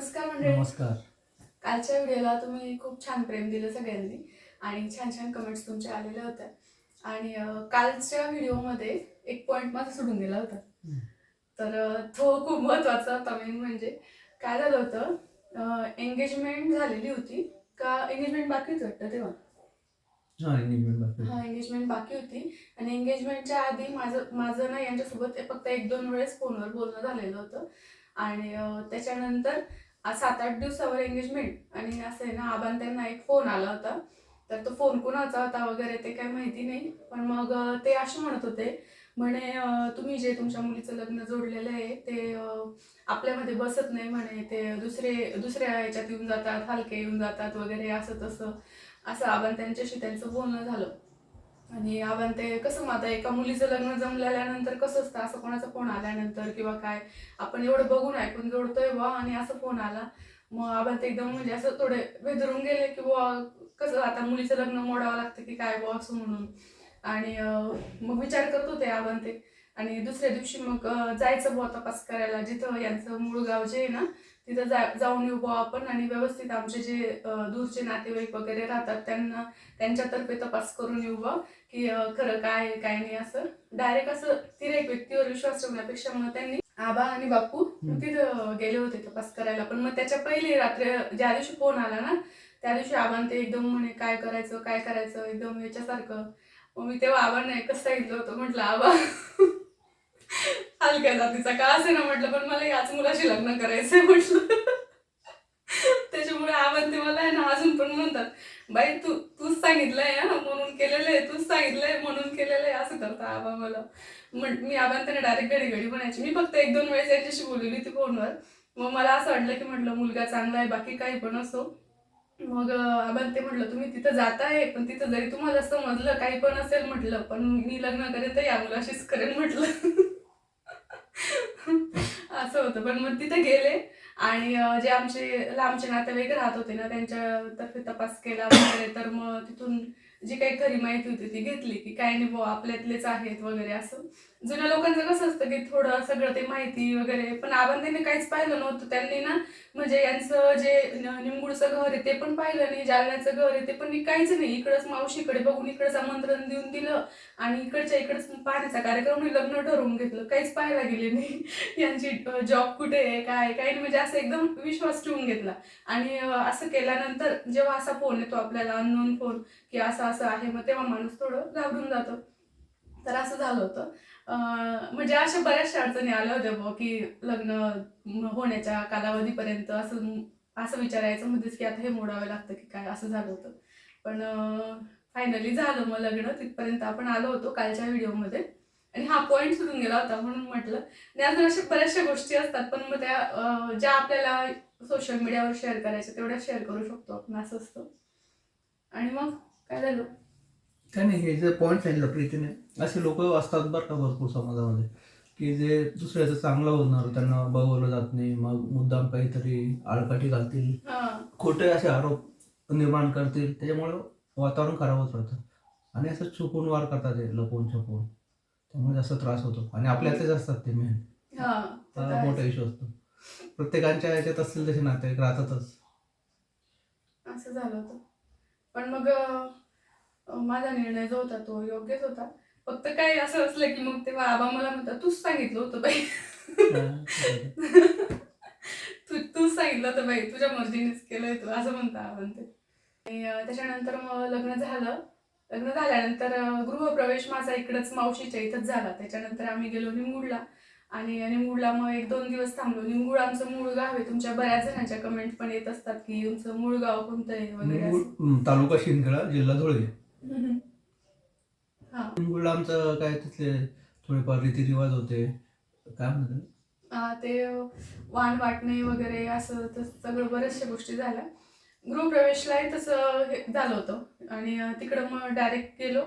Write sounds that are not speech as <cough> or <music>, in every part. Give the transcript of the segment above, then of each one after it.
नमस्कार मंडळी. नमस्कार. कालच्या व्हिडिओला तुम्ही खूप छान प्रेम दिलं सगळ्यांनी आणि छान छान कमेंट्स तुमच्या आलेल्या होत्या. आणि कालच्या व्हिडिओमध्ये एक पॉईंट माझा सोडून गेला होता. तर तो खूप महत्त्वाचा होता मेन म्हणजे काय झालं होतं एंगेजमेंट झालेली होती का एंगेजमेंट बाकी होती वाटतं तेव्हा? हा एंगेजमेंट बाकी होती. आणि एंगेजमेंटच्या आधी माझं माझं ना यांच्यासोबत फक्त एक दोन वेळेस फोनवर बोलणं झालेलं होतं. आणि त्याच्यानंतर सात आठ दिवसावर एंगेजमेंट आणि असं आहे ना आबान त्यांना एक फोन आला होता. तर तो फोन कुणाचा होता वगैरे ते काही माहिती नाही. पण मग ते असे म्हणत होते म्हणे तुम्ही जे तुमच्या मुलीचं लग्न जोडलेलं आहे ते आपल्यामध्ये बसत नाही म्हणे ते दुसरे दुसऱ्या ह्याच्यात येऊन जातात हलके येऊन जातात वगैरे असं तसं असं आबान त्यांच्याशी त्यांचं बोलणं झालं. आणि आव्हान ते कसं मग आता एका मुलीचं लग्न जमल्यानंतर कसं असतं? असं कोणाचा फोन आल्यानंतर किंवा काय? आपण एवढं बघून ऐकून जोडतोय बा आणि असं फोन आला. मग आव्हान ते एकदम म्हणजे असं थोडे बेदरून गेले की बुवा कसं आता मुलीचं लग्न मोडावं लागतं की काय बुवा असं म्हणून. आणि मग विचार करत होते आव्हान ते. आणि दुसऱ्या दिवशी मग जायचं बुवा तपास करायला. जिथं यांचं मूळ गाव जे आहे ना तिथं जा जाऊन येऊ आपण आणि व्यवस्थित आमचे जे दूरचे नातेवाईक वगैरे राहतात त्यांना त्यांच्यातर्फे तपास करून येऊ की खरं काय काय नाही असं. डायरेक्ट असं एक व्यक्तीवर विश्वास ठेवण्यापेक्षा मग त्यांनी आबा आणि बापू. तिथं गेले होते तपास करायला. पण मग त्याच्या पहिले रात्री ज्या दिवशी फोन आला ना त्या दिवशी आबान ते एकदम म्हणे काय करायचं काय करायचं? एकदम याच्यासारखं. मग मी तेव्हा आबांना एकच सांगितलं होतं म्हटलं आबा. हलक्या जातीचा का असे ना म्हटलं पण मला याच मुलाशी लग्न करायचंय म्हटलं. त्याच्यामुळे आबान ते मला आहे ना अजून पण म्हणतात बाई तू तूच सांगितलंय हा म्हणून केलेलं आहे तूच सांगितलंय म्हणून केलेलं आहे असं करता आबा मला. म्हण मी आबान डायरेक्ट घडी घडी म्हणायची. मी फक्त एक दोन वेळेस यांच्याशी बोललेली होती फोनवर. मग मला असं वाटलं की म्हटलं मुलगा चांगला आहे बाकी काही पण असो. मग अं, ते म्हटलं तुम्ही तिथं जाताय पण तिथं जरी तुम्हाला समजलं काही पण असेल म्हटलं पण मी लग्न करेन तर या मुलाशीच करेन म्हटलं. असं होतं. पण मग तिथे गेले आणि जे आमचे लांबचे नातेवाईक राहत होते ना त्यांच्या तर्फे तपास केला वगैरे तर मग तिथून जी काही खरी माहिती होती ती घेतली की काय नाही बुवा आपल्यातलेच आहेत वगैरे असं. जुन्या लोकांचं कसं असतं की थोडं सगळं ते माहिती वगैरे पण आपण त्यांनी काहीच पाहिलं नव्हतं. त्यांनी ना म्हणजे यांचं जे न- निंबूडचं घर आहे ते पण पाहिलं नाही जालन्याचं घर आहे ते पण काहीच नाही. इकडंच मावशीकडे बघून इकडंच आमंत्रण देऊन दिलं आणि इकडच्या इकडंच पाहण्याचा कार्यक्रम लग्न ठरवून घेतलं. काहीच पाहायला गेले नाही. <laughs> यांची जॉब कुठे आहे काय काय नाही. म्हणजे असं एकदम विश्वास ठेवून घेतला. आणि असं केल्यानंतर जेव्हा असा फोन येतो आपल्याला अननोन फोन की असा असं आहे मग तेव्हा माणूस थोडं घाबरून जातो. तर असं झालं होतं. म्हणजे अशा बऱ्याचशा अडचणी आल्या होत्या बुवा की लग्न होण्याच्या कालावधीपर्यंत असं असं विचारायचं म्हणजेच की आता हे मोडावं लागतं की काय असं झालं होतं. पण फायनली झालं मग लग्न. तिथपर्यंत आपण आलो होतो कालच्या व्हिडिओमध्ये. आणि हा पॉईंट सुटून गेला होता म्हणून म्हटलं. आणि अजून अशा बऱ्याचशा गोष्टी असतात पण मग त्या ज्या आपल्याला सोशल मीडियावर शेअर करायच्या तेवढ्या शेअर करू शकतो आपण असं असतं. आणि मग काय झालं? काय नाही हे जे पॉईंट सांगितलं प्रीतीने असे लोक असतात बरं का भरपूर समाजामध्ये की जे दुसऱ्याचं चांगलं होणार त्यांना बघवलं जात नाही मग मुद्दाम काहीतरी आळकाठी घालतील. हा. खोटे असे आरोप निर्माण करतील त्याच्यामुळे वातावरण खराबच राहतं आणि असं चुकून वार करतात ते लपवून छपून त्यामुळे जास्त त्रास होतो. आणि आपल्यातलेच असतात ते मेन. मोठा इश्यू असतो. प्रत्येकांच्या याच्यात असतील तसे नातेवाईक राहतातच. असं झालं होतं. पण मग माझा निर्णय जो होता तो योग्यच होता. फक्त काय असं असलं की मग तेव्हा आबा मला म्हणतात तूच सांगितलं होतं बाई. तू तूच सांगितलं होतं बाई तुझ्या मर्जीनेच केलंय तू असं म्हणता म्हणते आणि त्याच्यानंतर मग लग्न झालं. लग्न झाल्यानंतर गृहप्रवेश माझा इकडंच मावशीच्या इथंच झाला. त्याच्यानंतर आम्ही गेलो निमगुडला. आणि निमगुडला मग एक दोन दिवस थांबलो. निमगुड आमचं मूळ गाव आहे. तुमच्या बऱ्याच जणांच्या कमेंट पण येत असतात की तुमचं मूळ गाव कोणतं आहे? वगैरे तालुका शिंदखेडा जिल्हा धुळे. निंबूडला आमचं काय तिथले थोडेफार रीतिरिवाज होते. काय म्हणतात अं, ते वाण वाटणे वगैरे असं तसं सगळं बऱ्याचशा गोष्टी झाल्या. गृहप्रवेशलाही तसं हे झालं होतं. आणि अं, तिकडं मग डायरेक्ट गेलो.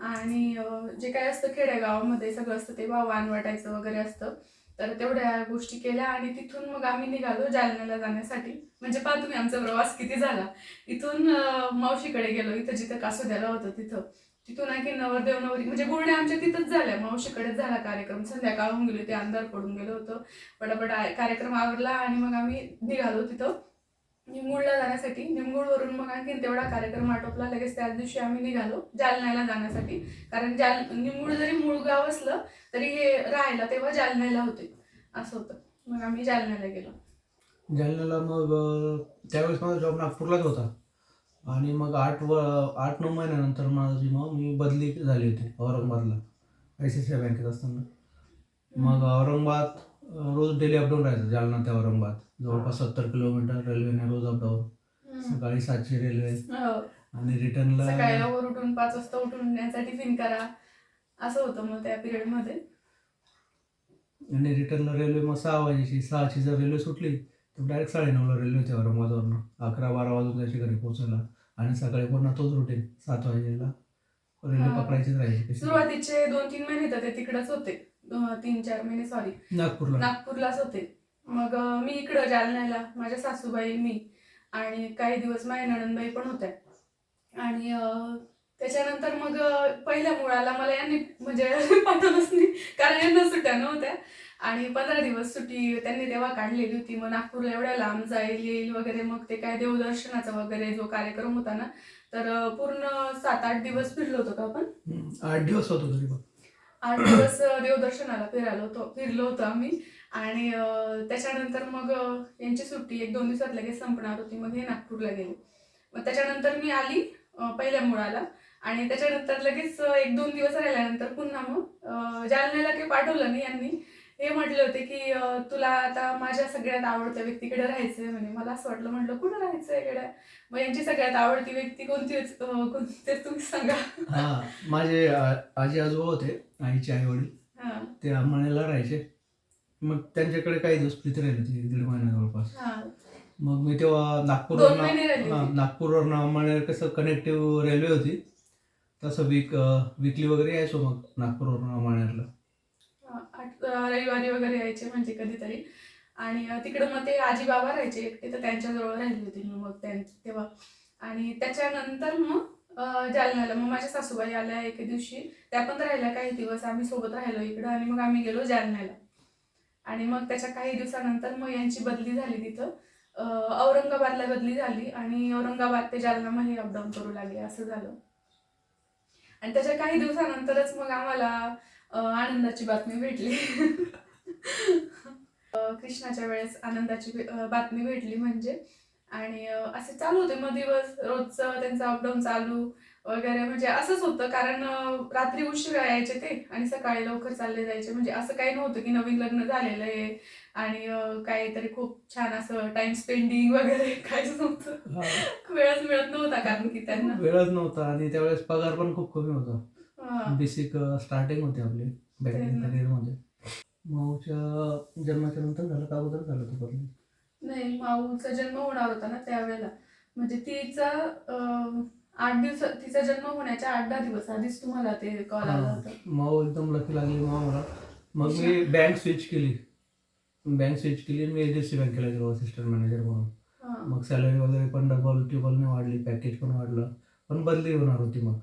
आणि अं, जे काय असतं खेडेगावामध्ये सगळं असतं तेव्हा वाण वाटायचं वगैरे असतं. तर तेवढ्या गोष्टी केल्या आणि तिथून मग आम्ही निघालो जालन्याला जाण्यासाठी. म्हणजे पहा तुम्ही आमचा प्रवास किती झाला. इथून अं, मावशीकडे गेलो. इथं जिथं कासोद्याला होतं तिथं. तिथून आणखी नवरदेव नवरी म्हणजे गुरण्या आमच्या तिथंच झाल्या. मावशीकडेच झाला कार्यक्रम. संध्याकाळ होऊन गेली ते अंधार पडून गेलो होतो. पटापट कार्यक्रम आवडला आणि मग आम्ही निघालो तिथं. निमगुडला जाण्यासाठी. निमगुडवरून मग आणखीन तेवढा कार्यक्रम आटोपला. लगेच त्याच दिवशी आम्ही निघालो जालन्याला जाण्यासाठी. कारण जाल निमगुड जरी मूळ गाव असलं तरी हे राहायला तेव्हा जालन्याला होते. असं होतं. मग आम्ही जालन्याला गेलो. जालन्याला मग त्यावेळेस माझा जॉब नागपूरलाच होता. आणि मग आठ व आठ नऊ महिन्यानंतर माझी मग मी बदली झाली होती औरंगाबादला आय सी सी आय बँकेत असताना. मग औरंगाबाद रोज डेली अपडाऊन राहायचं जालना ते औरंगाबाद. जवळपास सत्तर किलोमीटर रेल्वेने रोज अपडाऊन. सकाळी सातशे रेल्वे हो. आणि रिटर्नला उठून पाच वाजता उठून टिफिन करा. असं होतं मग त्या पिरियडमध्ये. आणि रिटर्नला रेल्वे मग सहा वाजेची सहाची जर रेल्वे सुटली तर डायरेक्ट साडेनऊला रेल्वे होती औरंगाबादवरनं. अकरा बारा वाजून जायची घरी पोहोचायला. आणि सकाळी पुन्हा तोच रुटीन सात वाजेला रेल्वे हा. पकडायचीच राहायची. सुरुवातीचे दोन तीन महिने तर ते तिकडच होते. तीन चार महिने सॉरी नागपूरला. नागपूरलाच होते. मग अं, मी इकडं जालन्याला माझ्या सासूबाई मी आणि काही दिवस माझ्या नणंदबाई पण होत्या. आणि अं, त्याच्यानंतर मग अं, पहिल्या मुळाला मला यांनी म्हणजे <laughs> पाठवलंच नाही. कारण यांना सुट्ट्या नव्हत्या. आणि पंधरा दिवस सुट्टी त्यांनी तेव्हा काढलेली होती. मग नागपूरला एवढ्या लांब जाईल येईल वगैरे मग ते काय देवदर्शनाचा वगैरे जो कार्यक्रम होता ना तर पूर्ण सात आठ दिवस फिरलो होतो का आपण? आठ दिवस होतो तरी आठ दिवस देवदर्शनाला फिरायला होतो फिरलो होतो आम्ही. आणि त्याच्यानंतर मग यांची सुट्टी एक दोन दिवसात लगेच संपणार होती मग हे नागपूरला गेले. मग त्याच्यानंतर मी आली पहिल्या मुळाला. आणि त्याच्यानंतर लगेच एक दोन दिवस राहिल्यानंतर पुन्हा मग जालन्याला काही पाठवलं नाही यांनी. हे म्हटले होते की तुला आता माझ्या सगळ्यात आवडत्या व्यक्तीकडे राहायचंय म्हणे. मला असं वाटलं म्हटलं कुठं राहायचंय इकडे? मग यांची सगळ्यात आवडती व्यक्ती कोणती कोणती ते तुम्ही सांगा. हा माझे आजी आजोबा होते आईचे आई वडील. हा. ते अंमळनेरला राहायचे मग त्यांच्याकडे काही दिवस प्रीती राहिली होती एक दीड महिना जवळपास. मग मी तेव्हा होती. नागपूरवरनं अंमळनेर कसं कनेक्टिव्ह रेल्वे होती. तसं वीक विकली वगैरे यायचो मग आठ- अं, रविवारी वगैरे यायचे म्हणजे कधीतरी. आणि तिकडं मग ते आजी बाबा राहायचे एकटे तर त्यांच्याजवळ राहिली होती मी मग त्यां तेव्हा. आणि त्याच्यानंतर मग जालन्याला मग माझ्या सासूबाई आल्या एके दिवशी. त्या पण राहिल्या काही दिवस आम्ही सोबत राहिलो इकडं आणि मग आम्ही गेलो जालन्याला. आणि मग त्याच्या काही दिवसानंतर मग यांची बदली झाली तिथं. औरंगाबादला बदली झाली आणि औरंगाबाद ते जालना मग हे अपडाऊन करू लागले असं झालं. आणि त्याच्या काही दिवसानंतरच मग आम्हाला आनंदाची बातमी भेटली. <laughs> कृष्णाच्या वेळेस आनंदाची बातमी भेटली म्हणजे. आणि असे चालू होते मग दिवस रोजचं त्यांचं अपडाऊन चालू वगैरे म्हणजे असंच होतं. कारण रात्री उशिरा यायचे ते आणि सकाळी लवकर चालले जायचे. म्हणजे असं काही नव्हतं की नवीन लग्न झालेलं आहे आणि काहीतरी खूप छान असं टाइम स्पेंडिंग वगैरे <laughs> काहीच नव्हतं. वेळच मिळत नव्हता कारण की त्यांना. वेळच नव्हता आणि त्यावेळेस पगार पण खूप कमी होता. बेसिक स्टार्टिंग होती आपली बँकिंग तेच ना. करिअरमध्ये माऊच्या जन्माच्या नंतर झालं का अगोदर झालं होतं पण नाही माऊचा जन्म होणार होता ना त्यावेळेला. म्हणजे तिचा आठ दिवस तिचा जन्म होण्याच्या आठ दहा दिवस आधीच तुम्हाला ते कॉल आला. होता. माऊ एकदम लकी लागली माऊ मला मग मी बँक स्विच केली. बँक स्विच केली आणि मी एच डी बँकेला गेलो असिस्टंट मॅनेजर म्हणून. मग सॅलरी वगैरे पण डबल ट्रिबलने वाढली पॅकेज पण वाढलं. पण बदली होणार होती मग.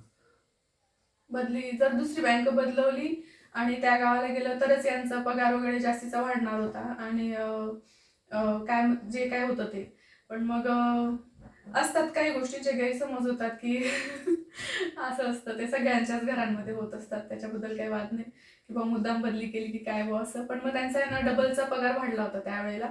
बदली जर दुसरी बँक बदलवली आणि त्या गावाला गेलं तरच यांचा पगार वगैरे जास्तीचा वाढणार होता. आणि काय जे काय होतं ते. पण मग असतात काही गोष्टींचे गैरसमज होतात की <laughs> असं असतं. ते सगळ्यांच्याच घरांमध्ये होत असतात. त्याच्याबद्दल काही वाद नाही. किंवा मुद्दाम बदली केली की काय बुवा असं. पण मग त्यांचा ना डबलचा पगार वाढला होता त्यावेळेला.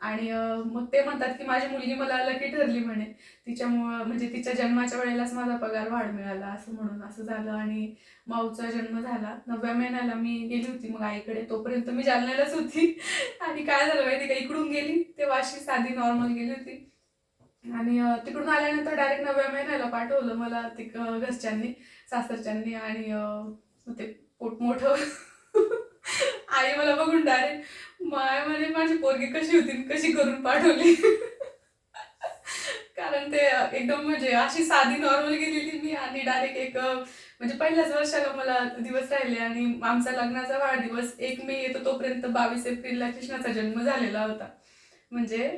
आणि मग ते म्हणतात की माझी मुलगी मला लकी ठरली म्हणे. तिच्यामुळं म्हणजे तिच्या जन्माच्या वेळेलाच माझा पगार वाढ मिळाला असं म्हणून असं झालं. आणि माऊचा जन्म झाला. नवव्या महिन्याला मी गेली होती मग आईकडे. तोपर्यंत मी जालन्यालाच होती. आणि काय झालं माहिती का? इकडून गेली. तेव्हा अशी साधी नॉर्मल गेली होती. आणि तिकडून आल्यानंतर डायरेक्ट नवव्या महिन्याला पाठवलं मला ते घरच्यांनी सासरच्यांनी. आणि ते पोट मोठं. आई मला बघून डायरेक्ट माय म्हणे माझी पोरगी कशी होती कशी करून पाठवली? कारण ते एकदम म्हणजे अशी साधी नॉर्मल गेलेली मी आणि डायरेक्ट एक म्हणजे पहिल्याच वर्षाला मला दिवस राहिले आणि आमचा लग्नाचा वाढदिवस एक मे येतो तोपर्यंत बावीस एप्रिलला कृष्णाचा जन्म झालेला होता. म्हणजे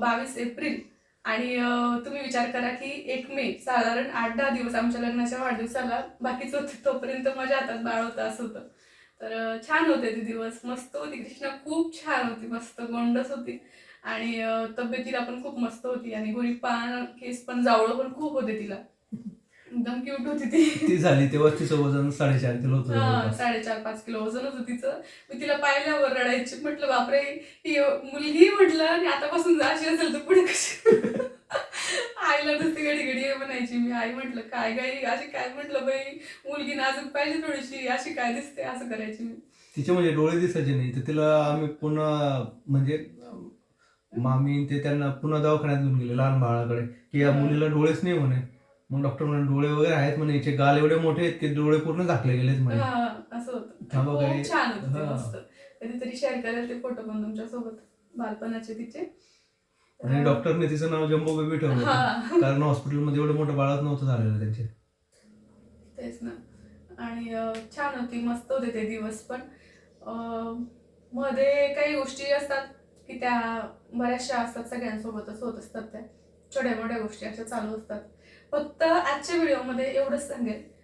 बावीस एप्रिल. आणि तुम्ही विचार करा की एक मे साधारण आठ दहा दिवस आमच्या लग्नाच्या वाढदिवसाला बाकीच होते तोपर्यंत माझ्या हातात बाळ होतं असं होतं. तर छान होते ते दिवस. मस्त होती. कृष्णा खूप छान होती. मस्त गोंडस होती. आणि तब्येतीला पण खूप मस्त होती. आणि गोरी पान केस पण जावळं पण खूप होते तिला. एकदम क्यूट होती ती. ती झाली. तेव्हा तिचं वजन साडेचार किलो होतं. साडेचार पाच किलो वजन होतं तिचं. मी तिला पाहिल्यावर रडायची. म्हटलं बापरे ही मुलगी म्हटलं आणि आतापासून जर अशी असेल तर पुढे कशी आईला नुसती घडी घडी हे म्हणायची मी आई म्हटलं काय गाई अशी काय म्हटलं बाई? मुलगी नाजूक पाहिजे थोडीशी अशी काय दिसते? असं करायची मी. तिचे म्हणजे डोळे दिसायचे नाही. तर तिला आम्ही पुन्हा म्हणजे मामी ते त्यांना पुन्हा दवाखान्यात घेऊन गेले लहान बाळाकडे. की या. मुलीला डोळेच नाही म्हणे. मग डॉक्टर म्हणे डोळे वगैरे आहेत म्हणे याचे गाल एवढे मोठे आहेत की डोळे पूर्ण झाकले गेलेत म्हणे. हा असं होतं. थांबा काही- छान होतं ते हा. मस्त. कधीतरी शेअर करेल ते फोटो पण तुमच्यासोबत बालपणाचे तिचे. आणि डॉक्टरने तिचं नाव जम्बो बेबी ठेवलं होतं. कारण हॉस्पिटलमध्ये एवढं मोठं बाळच नव्हतं झालेलं त्यांचे. तेच ना. आणि अं, छान होती. मस्त होते ते दिवस पण. अं, मध्ये काही गोष्टी असतात की त्या बऱ्याचशा असतात सगळ्यांसोबतच होत असतात त्या. छोट्या मोठ्या गोष्टी अशा चालू असतात. फक्त आजच्या व्हिडिओमध्ये एवढंच सांगेल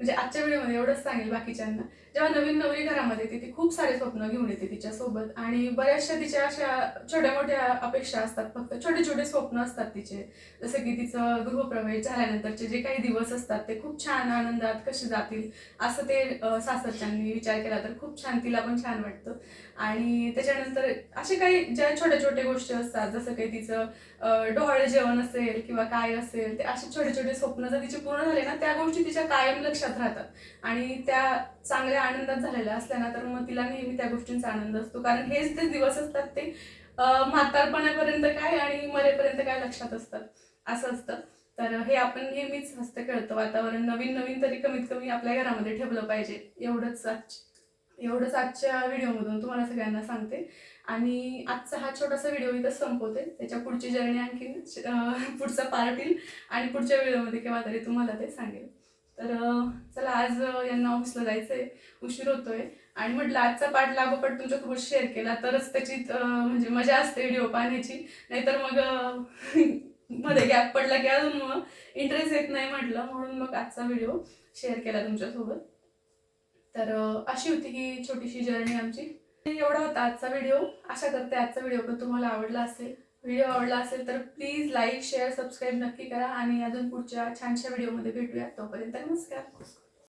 म्हणजे आजच्या व्हिडिओमध्ये एवढंच सांगेल बाकीच्यांना. जेव्हा नवीन नवरी घरामध्ये येते ती खूप सारे स्वप्न घेऊन येते तिच्यासोबत. आणि बऱ्याचशा तिच्या अशा छोट्या मोठ्या अपेक्षा असतात फक्त छोटे छोटे स्वप्न असतात तिचे. जसं की तिचं गृहप्रवेश झाल्यानंतरचे जे काही दिवस असतात ते खूप छान आनंदात कसे जातील असं ते सासरच्यांनी विचार केला तर खूप छान तिला पण छान वाटतं. आणि त्याच्यानंतर असे काही ज्या छोट्या छोट्या गोष्टी असतात जसं काही तिचं डोहाळे जेवण असेल किंवा काय असेल ते असे छोटे छोटे स्वप्न जर तिचे पूर्ण झाले ना त्या गोष्टी तिच्या कायम लक्षात राहतात. आणि त्या चांगल्या आनंदात झालेल्या असल्या ना तर मग तिला नेहमी त्या गोष्टींचा आनंद असतो. कारण हेच ते दिवस असतात ते म्हातारपणापर्यंत काय आणि मरेपर्यंत काय लक्षात असतात. असं असतं. तर हे आपण नेहमीच हस्त खेळतं वातावरण नवीन नवीन तरी कमीत कमी आपल्या घरामध्ये ठेवलं पाहिजे. एवढंच एवढंच आजच्या व्हिडिओमधून तुम्हाला सगळ्यांना सांगते. आणि आजचा हा छोटासा व्हिडिओ इथं संपवते. त्याच्या पुढची जर्नी आणखीन पुढचा पार्ट येईल. आणि पुढच्या व्हिडिओमध्ये केव्हा तरी तुम्हाला ते सांगेल. तर चला आज यांना ऑफिसला जायचंय. उशीर होतोय. आणि म्हटलं आजचा पार्ट लागोपाठ तुमच्यासोबत शेअर केला तरच त्याची म्हणजे मजा असते व्हिडिओ पाहण्याची. नाहीतर मग <laughs> मध्ये गॅप पडला की अजून मग इंटरेस्ट येत नाही म्हटलं. म्हणून मग आजचा व्हिडिओ शेअर केला तुमच्यासोबत तर अशी होती ही छोटीशी जर्नी आमची. एवढा होता आजचा व्हिडिओ आशा करते आजचा व्हिडिओ पण तुम्हाला आवडला असेल. व्हिडिओ आवडला असेल तर प्लीज लाईक शेअर सबस्क्राईब नक्की करा आणि अजून पुढच्या छानशा व्हिडिओमध्ये भेटूया. तोपर्यंत नमस्कार.